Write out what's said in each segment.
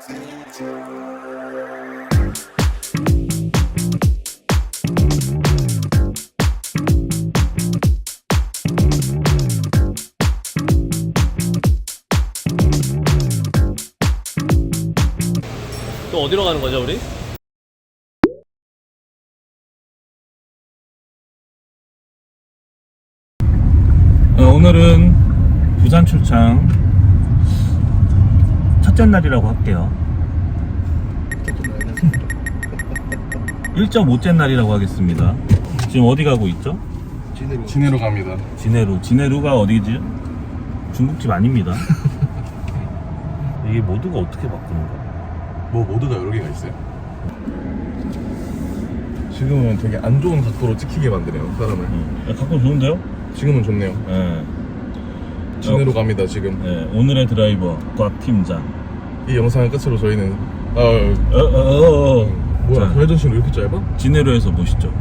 또 어디로 가는 거죠, 우리? 어, 오늘은 부산 출장 첫째 날이라고 할게요. 1.5째 날이라고 하겠습니다. 지금 어디 가고 있죠? 진해로 갑니다. 지네루. 지네루가 어디지? 중국집 아닙니다. 이게 모드가 어떻게 바꾸는 거야? 뭐 모드가 여러 개가 있어요. 지금은 되게 안 좋은 각도로 찍히게 만드네요, 사람을. 음. 야, 갖고 좋은데요? 지금은 좋네요. 예. 진해로 갑니다, 지금. 예, 오늘의 드라이버 곽 팀장. 이 영상을 끝으로 저희는 아, 어, 어, 어, 어. 뭐야, 자, 회전신이 왜 이렇게 짧아? 지네루에서 보시죠.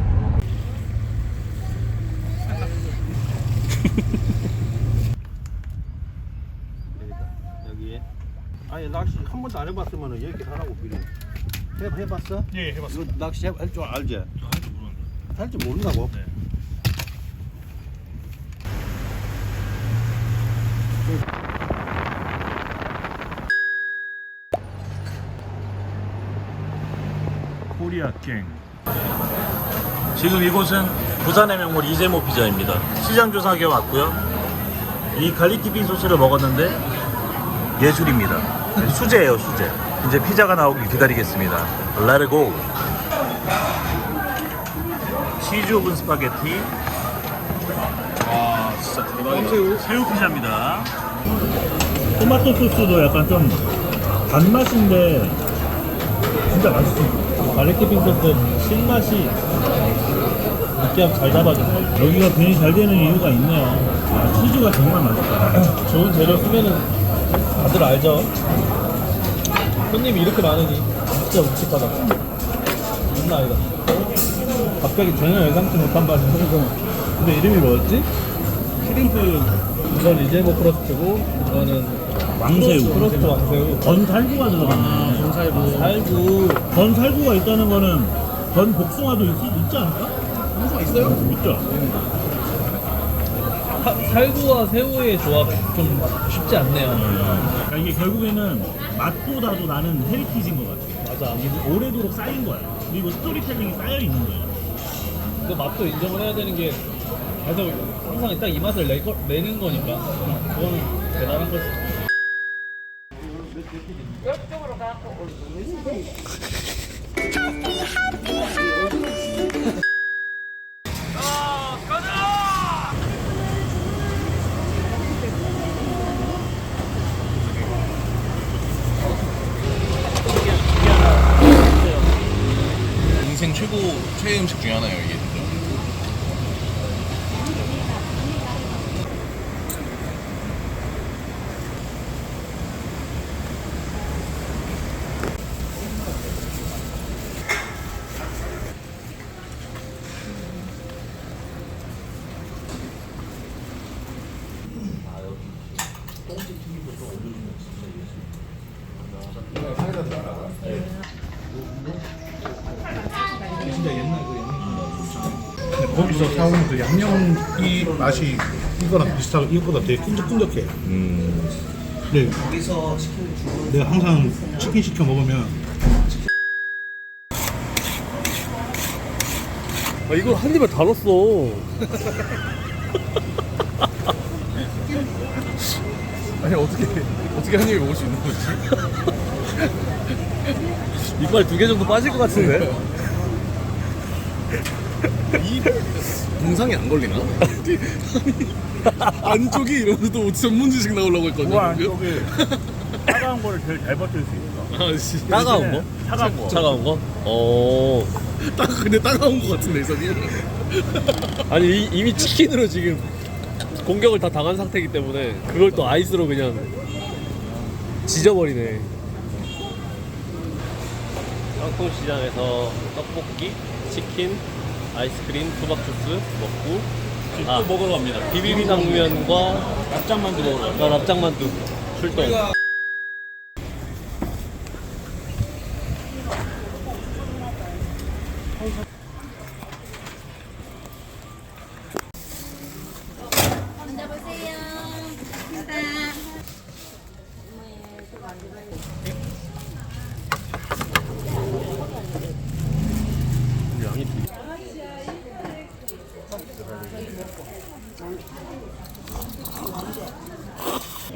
여기에 아니 낚시 한 번도 안 해봤으면 이렇게 하라고 비료 해, 해봤어? 예, 해봤어요. 이거 낚시 할 줄 알지? 할줄 모르는데. 할줄 모른다고? 네. 코리아 갱. 지금 이곳은 부산의 명물 이재모 피자입니다. 시장 조사 겸 왔고요. 이 갈리티빈 소스를 먹었는데 예술입니다. 수제예요, 수제. 이제 피자가 나오길 기다리겠습니다. Let it go. 치즈 오븐 스파게티. 와, 진짜 대박이다. 새우. 피자입니다. 토마토 소스도 약간 좀 단맛인데 진짜 맛있어. 갈릭티빈 소스 신맛이 느끼함 잘 잡아준다. 여기가 괜히 잘 되는 이유가 있네요. 아, 치즈가 정말 맛있다. 좋은 재료 쓰면은 다들 알죠. 손님이 이렇게 많으니 진짜 묵직하다. 장난 아니다. 갑자기 전혀 예상치 못한 말이 근데 이름이 뭐였지? 크림프 이건 이재모 크러스트고 이거는 왕새우. 크러스트 왕새우. 건 살구가 들어갔네. 전살구. 살구. 건 살구가 있다는 거는 건 복숭아도 있, 있지 않을까? 복숭아 있어요? 있죠. 사- 살구와 새우의 조합 좀 쉽지 않네요. 그러니까 이게 결국에는 맛보다도 나는 헤리티지인 것 같아. 맞아. 이게 오래도록 쌓인 거야. 그리고 스토리텔링이 쌓여 있는 거야. 그 맛도 인정을 해야 되는 게 계속 항상 딱 이 맛을 내, 거, 내는 거니까 그거는 대단한 거지. 인생 최고 최애 음식 중에 하나예요, 진짜. 거기서 사오는 그 양념이 맛이 이거랑 비슷하고 이거보다 되게 끈적끈적해. 네. 내가 항상 치킨 시켜 먹으면 아, 이걸 한 입에 다 넣었어. 아니, 어떻게, 어떻게 한 입에 먹을 수 있는 거지? 이빨 두 개 정도 빠질 것 같은데? 이 동상이 안 걸리나? 안쪽이 이러면서도 전문 지식 나오려고 했거든요. 우와, 여기 따가운 거를 제일 잘 버틸 수 있어. 아, 씨. 따가운 거? 차가운 거. 차가운 거? 어. 따, 근데 따가운 거 같은데, 이선이. 아니 이, 이미 치킨으로 지금 공격을 다 당한 상태이기 때문에 그걸 또 아이스로 그냥 지져버리네. 상통시장에서 떡볶이, 치킨, 아이스크림, 수박 주스 먹고 또 아. 먹으러 갑니다. 비비비 당면과 납작만두 먹으러 갑니다. 아, 납작만두 출동. 우리가-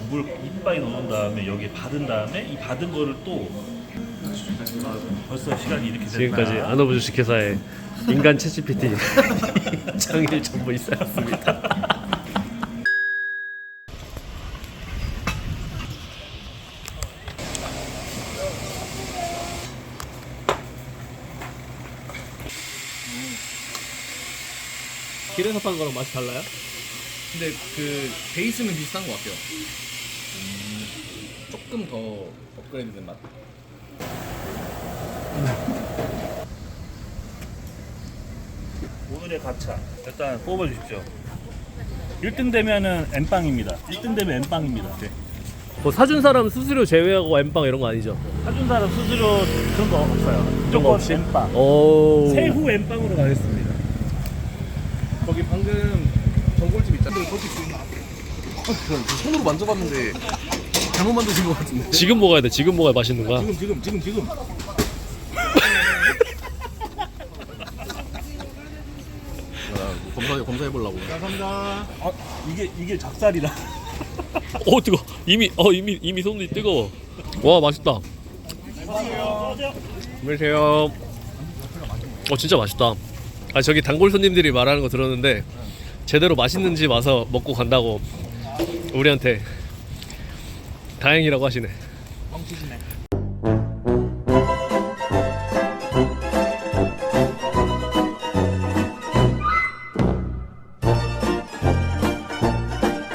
물 이빨이 넣은 다음에 여기 받은 다음에 이 받은 거를 또 벌써 시간이 이렇게 됐나 지금까지 아노부 주식 회사의 인간 채찌PT 장일 전부 있었습니다. 길에서 판 거랑 맛이 달라요? 근데 그 베이스는 비슷한 것 같아요. 음, 조금 더 업그레이드된 맛. 오늘의 가차 일단 뽑아주십시오 1등 되면은 엠빵입니다 1등 되면 엠빵입니다 뭐 사준 사람 수수료 제외하고 엠빵 이런 거 아니죠? 사준 사람 수수료 그런 거 없어요 무조건 없이? 엠빵 오. 새우 엠빵으로 가겠습니다 거기 방금 전골집 있잖아요. 거기 그 손으로 만져봤는데 잘못 만드신 것 같은데. 지금 먹어야 돼. 지금 먹어야 맛있는 거야. 지금 지금 지금 지금 검사 검사해 보려고. 아, 이게 이게 작살이다 어 뜨거. 이미 어 이미 이미 손이 뜨거워. 와 맛있다. 안녕하세요. 어 진짜 맛있다. 아 저기 단골 손님들이 말하는 거 들었는데 제대로 맛있는 집 와서 먹고 간다고 우리한테 다행이라고 하시네.